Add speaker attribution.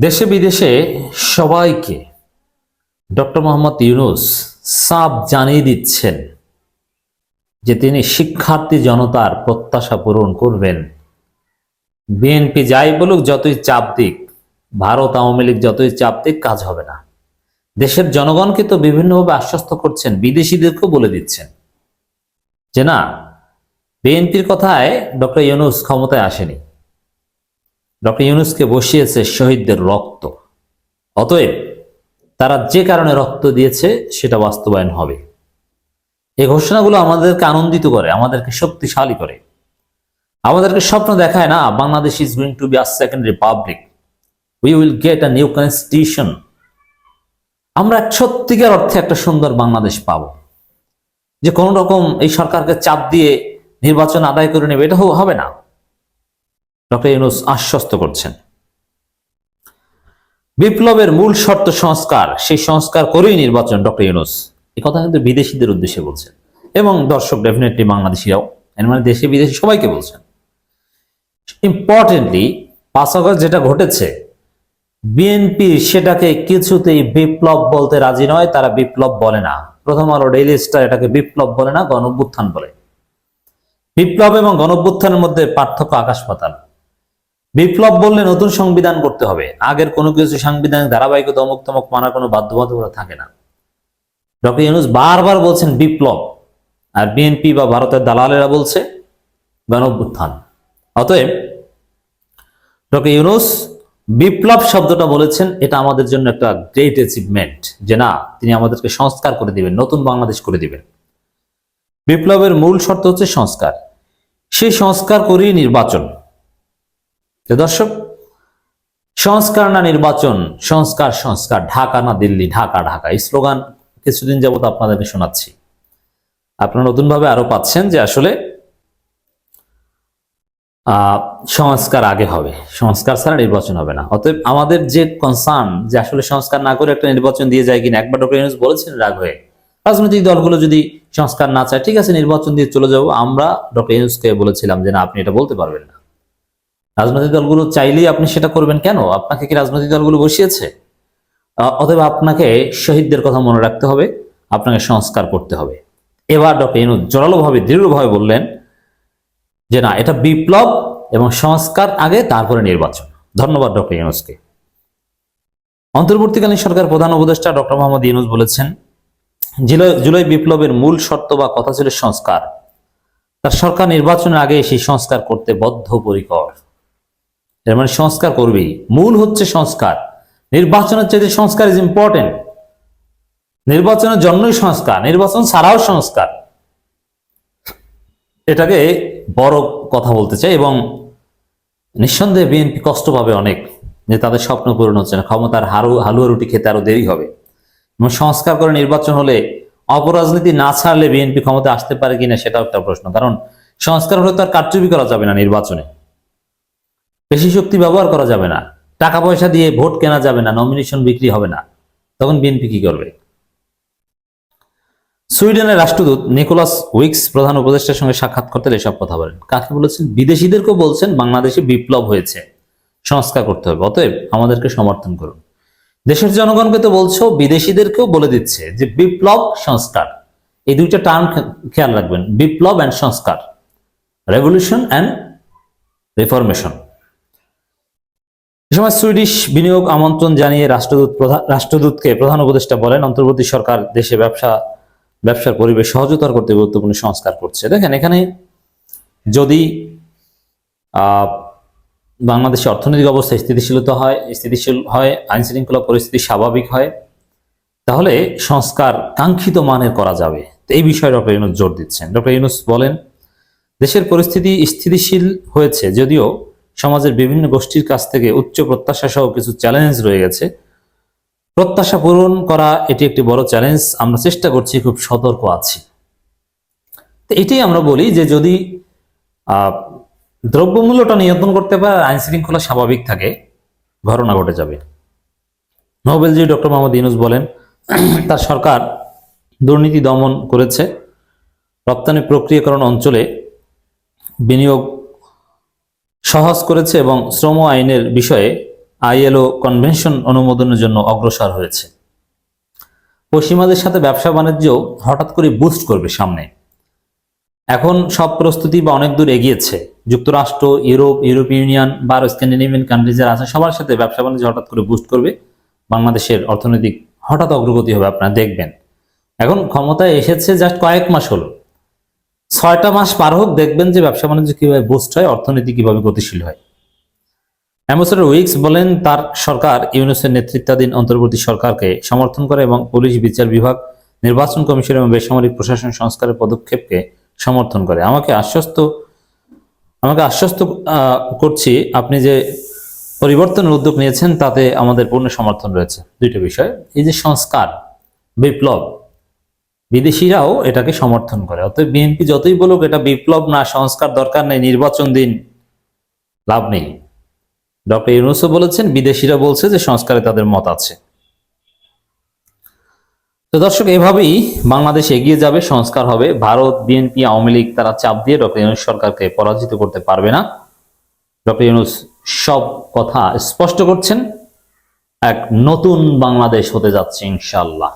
Speaker 1: দেশে বিদেশে সবাইকে ডক্টর মোহাম্মদ ইউনুস সাপ জানিয়ে দিচ্ছেন যে তিনি শিক্ষার্থী জনতার প্রত্যাশা পূরণ করবেন। বিএনপি যাই বলুক, যতই চাপ দিক, ভারত আওয়ামী লীগ যতই চাপ দিক, কাজ হবে না। দেশের জনগণকে তো বিভিন্নভাবে আশ্বস্ত করছেন, বিদেশিদেরকেও বলে দিচ্ছেন। যে না, বিএনপির কথায় ডক্টর ইউনুস ক্ষমতায় আসেনি। ডক্টর ইউনুসকে বসিয়েছে শহীদদের রক্ত। অতএব তারা যে কারণে রক্ত দিয়েছে সেটা বাস্তবায়ন হবে। এই ঘোষণাগুলো আমাদেরকে আনন্দিত করে, আমাদেরকে শক্তিশালী করে। আমাদেরকে স্বপ্ন দেখায় না, Bangladesh is going to be a second republic. We will get a new constitution. আমরা সত্যিকার অর্থে একটা সুন্দর বাংলাদেশ পাব। যে কোন রকম এই সরকারকে চাপ দিয়ে নির্বাচন আদায় করে নেবে, এটা হবে না। ডক্টর ইউনুস আশ্বস্ত করছেন। বিপ্লবের মূল শর্ত সংস্কার, সেই সংস্কার করেই নির্বাচন ডক্টর ইউনুস। এই কথা কিন্তু বিদেশিদের উদ্দেশ্যে বলছেন এবং দর্শক ডেফিনেটলি বাংলাদেশিরাও মানে দেশে বিদেশে সবাইকে বলছেন। ইম্পর্টেন্টলি পাঁচ আগস্ট যেটা ঘটেছে বিএনপি সেটাকে কিছুতেই বিপ্লব বলতে রাজি নয়, তারা বিপ্লব বলে না। প্রথম আলো ডেইলি স্টার এটাকে বিপ্লব বলে না গণভ্যুত্থান বলে। বিপ্লব এবং গণভ্যুত্থানের মধ্যে পার্থক্য আকাশ পাতাল। বিপ্লব বললে নতুন সংবিধান করতে হবে। আগের কোনো কিছু সাংবিধানিক ধারাবাহিকতা অমুক তমুক মানার কোনো বাধ্যবাধকতা থাকে না। ডক্টর ইউনুস বারবার বলছেন বিপ্লব। আর বিএনপি বা ভারতের দালালেরা বলছে গণভ্যুত্থান। অতএব ডক্টর ইউনুস বিপ্লব শব্দটা বলেছেন, এটা আমাদের জন্য একটা গ্রেট অ্যাচিভমেন্ট যে না, তিনি আমাদেরকে সংস্কার করে দিবেন, নতুন বাংলাদেশ করে দিবেন। বিপ্লবের মূল শর্ত হচ্ছে সংস্কার। সেই সংস্কার করেই নির্বাচন। তো দর্শক, সংস্কার না নির্বাচন, সংস্কার সংস্কার, ঢাকা না দিল্লি, ঢাকা ঢাকা। এই স্লোগান কিছুদিন যাবত আপনাদেরকে শোনাচ্ছি। আপনারা নতুনভাবে আরও পাচ্ছেন যে আসলে সংস্কার আগে হবে। সংস্কার ছাড়া নির্বাচন হবে না। অতএব আমাদের যে কনসার্ন যে আসলে সংস্কার না করে একটা নির্বাচন দিয়ে যায় কিনা, একবার ডক্টর ইউনুস বলেছেন রাগ হয়ে। রাজনৈতিক দলগুলো যদি সংস্কার না চায়, ঠিক আছে, নির্বাচন দিয়ে চলে যাব। আমরা ডক্টর ইউনুসকে বলেছিলাম যে না, আপনি এটা বলতে পারবেন না। রাজনৈতিক দলগুলো চাইলেই আপনি সেটা করবেন কেন? আপনাকে কি রাজনৈতিক দলগুলো বসিয়েছে? অতএব আপনাকে শহীদদের কথা মনে রাখতে হবে, আপনাকে সংস্কার করতে হবে। এবার ডক্টর ইউনুস জোরালোভাবে, দৃঢ়ভাবে বললেন যে না, এটা বিপ্লব এবং সংস্কার আগে, তারপরে নির্বাচন। ধন্যবাদ ডক্টর ইউনুসকে অন্তর্বর্তীকালীন সরকার প্রধান উপদেষ্টা ডক্টর মোহাম্মদ ইউনুস বলেছেন জুলাই বিপ্লবের মূল শর্ত বা কথা ছিল সংস্কার। তার সরকার নির্বাচনের আগে সেই সংস্কার করতে বদ্ধপরিকর। এর মানে সংস্কার করবেই মূল হচ্ছে সংস্কার। নির্বাচনের চাইতে সংস্কার ইজ ইম্পর্টেন্ট নির্বাচনের জন্যই সংস্কার, নির্বাচন ছাড়াও সংস্কার। এটাকে বড় কথা বলতে চাই এবং নিঃসন্দেহে বিএনপি কষ্ট পাবে অনেক, যে তাদের স্বপ্ন পূরণ হচ্ছে না, ক্ষমতার হারু হালুয়া রুটি খেতে আরও দেরি হবে। এবং সংস্কার করে নির্বাচন হলে অপরাজনীতি না ছাড়লে বিএনপি ক্ষমতা আসতে পারে কিনা সেটাও একটা প্রশ্ন, কারণ সংস্কার হলে তো আর কারচুপি করা যাবে না নির্বাচনে। বেশি শক্তি ব্যবহার করা যাবে না। টাকা পয়সা দিয়ে ভোট কেনা যাবে না নমিনেশন বিক্রি হবে না। তখন বিএনপি কি করবে? সুইডেনের রাষ্ট্রদূত নিকোলাস উইক্স প্রধান উপদেষ্টার সঙ্গে সাক্ষাৎ করতে এসব কথা বলেন। কাকে বলেছেন? বিদেশিদেরকেও বলছেন, বাংলাদেশে বিপ্লব হয়েছে। সংস্কার করতে হবে। অতএব আমাদেরকে সমর্থন করুন। দেশের জনগণকে তো বলছো, বিদেশিদেরকেও বলে দিচ্ছে যে বিপ্লব, সংস্কার। এই দুইটা টার্ম খেয়াল রাখবেন। বিপ্লব অ্যান্ড সংস্কার। Revolution and reformation. সময় সুইডিশ বিনিয়োগ আমন্ত্রণ জানিয়ে রাষ্ট্রদূত রাষ্ট্রদূতকে প্রধান উপদেষ্টা বলেন, অন্তর্বর্তী সরকার দেশে ব্যবসা, ব্যবসার পরিবেশ সহজতর করতে গুরুত্বপূর্ণ সংস্কার করছে। দেখেন, এখানে যদি বাংলাদেশের অর্থনৈতিক অবস্থা স্থিতিশীলতা হয়, স্থিতিশীল হয় আইন শৃঙ্খলা পরিস্থিতি স্বাভাবিক হয়, তাহলে সংস্কার কাঙ্ক্ষিত মানের করা যাবে। এই বিষয়ে ডক্টর ইউনুস জোর দিচ্ছেন। ডক্টর ইউনুস বলেন, দেশের পরিস্থিতি স্থিতিশীল হয়েছে, যদিও সমাজের বিভিন্ন গোষ্ঠীর কাছ থেকে উচ্চ প্রত্যাশা সহ কিছু চ্যালেঞ্জ রয়ে গেছে। প্রত্যাশা পূরণ করা এটি একটি বড় চ্যালেঞ্জ আমরা চেষ্টা করছি, খুব সতর্ক আছি। তো এটাই আমরা বলি যে যদি দ্রব্যমূল্যটা নিয়ন্ত্রণ করতে পারে, আইন শৃঙ্খলা স্বাভাবিক থাকে, ঘটনা ঘটে যাবে। নোবেলজি ডক্টর মোহাম্মদ ইউনুস বলেন, তার সরকার দুর্নীতি দমন করেছে। রপ্তানি প্রক্রিয়াকরণ অঞ্চলে বিনিয়োগ সহজ করেছে এবং শ্রম আইনের বিষয়ে আইএলও কনভেনশন অনুমোদনের জন্য অগ্রসর হয়েছে। পশ্চিমাদের সাথে ব্যবসা বাণিজ্য হঠাৎ করে বুস্ট করবে সামনে। এখন সব প্রস্তুতি বা অনেক দূর এগিয়েছে। যুক্তরাষ্ট্র, ইউরোপ ইউরোপীয় ইউনিয়ন বা স্ক্যান্ডিনেভিয়ান কান্ট্রি যারা আছে, সবার সাথে ব্যবসা বাণিজ্য হঠাৎ করে বুস্ট করবে। বাংলাদেশের অর্থনৈতিক হঠাৎ অগ্রগতি হবে, আপনারা দেখবেন। এখন ক্ষমতায় এসেছে জাস্ট কয়েক মাস হলো। ছয়টা মাস পার হোক দেখবেন যে ব্যবসা বাণিজ্য কীভাবে বুস্ট হয়, অর্থনীতি কীভাবে গতিশীল হয়। অ্যাম্বাসেডর উইক্স বলেন, তার সরকার ইউনুসের নেতৃত্বাধীন অন্তর্বর্তী সরকারকে সমর্থন করে এবং পুলিশ, বিচার বিভাগ, নির্বাচন কমিশন এবং বেসামরিক প্রশাসন সংস্কারের পদক্ষেপকে সমর্থন করে। আমাকে আশ্বস্ত আমাকে আশ্বস্ত করছি আপনি যে পরিবর্তনের উদ্যোগ নিয়েছেন, তাতে আমাদের পূর্ণ সমর্থন রয়েছে। দুইটা বিষয়, এই যে সংস্কার, বিপ্লব বিদেশিরাও এটাকে সমর্থন করে। অতএব বিএনপি যতই বলুক, এটা বিপ্লব না, সংস্কার দরকার নেই, নির্বাচন দিন, লাভ নেই। ডক্টর ইউনুসও বলেছেন, বিদেশিরা বলছে যে সংস্কারে তাদের মত আছে। তো দর্শক, এভাবেই বাংলাদেশ এগিয়ে যাবে, সংস্কার হবে। ভারত, বিএনপি, আওয়ামী লীগ, তারা চাপ দিয়ে ডক্টর ইউনুস সরকারকে পরাজিত করতে পারবে না। ডক্টর ইউনুস সব কথা স্পষ্ট করছেন। এক নতুন বাংলাদেশ হতে যাচ্ছে ইনশাল্লাহ